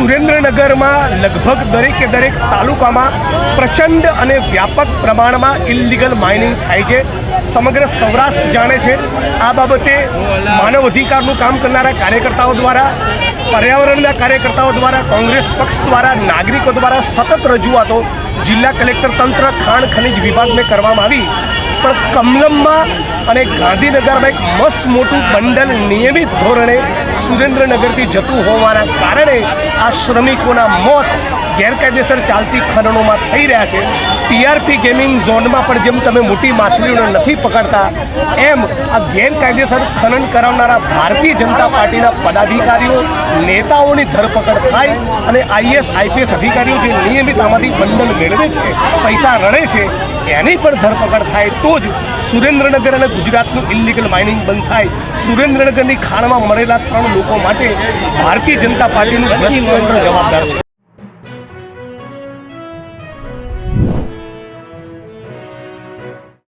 સુરેન્દ્રનગરમાં લગભગ દરેકે દરેક તાલુકામાં પ્રચંડ અને વ્યાપક પ્રમાણમાં ઇલિગલ માઇનિંગ થાય છે. સમગ્ર સૌરાષ્ટ્ર જાણે છે આ બાબતે માનવ અધિકારનું કામ કરનારા કાર્યકર્તાઓ દ્વારા, પર્યાવરણના કાર્યકર્તાઓ દ્વારા, કોંગ્રેસ પક્ષ દ્વારા, નાગરિકો દ્વારા સતત રજૂઆતો જિલ્લા કલેક્ટર તંત્ર ખાણ ખનિજ વિભાગને કરવામાં આવી. પણ કમલમમાં અને ગાંધીનગરમાં એક મસ્ત મોટું બંડલ નિયમિત ધોરણે સુરેન્દ્રનગરથી જતું હોવાના કારણે આ શ્રમિકોના મોત ગેરકાયદેસર ચાલતી ખનનોમાં થઈ રહ્યા છે. ટીઆરપી ગેમિંગ ઝોનમાં પણ જેમ તમે મોટી માછલીઓને નથી પકડતા, એમ આ ગેરકાયદેસર ખનન કરાવનારા ભારતીય જનતા પાર્ટીના પદાધિકારીઓ, નેતાઓની ધરપકડ થાય અને આઈએસ, આઈપીએસ અધિકારીઓ જે નિયમિત આમાંથી બંડલ મેળવે છે, પૈસા રણે છે એની પણ ધરપકડ થાય તો જ સુરેન્દ્રનગર અને ગુજરાતનું ઇલિગલ માઇનિંગ બંધ થાય. સુરેન્દ્રનગરની ખાણમાં મરેલા ત્રણ લોકો માટે ભારતીય જનતા પાર્ટીનું ભ્રષ્ટ જવાબદાર છે.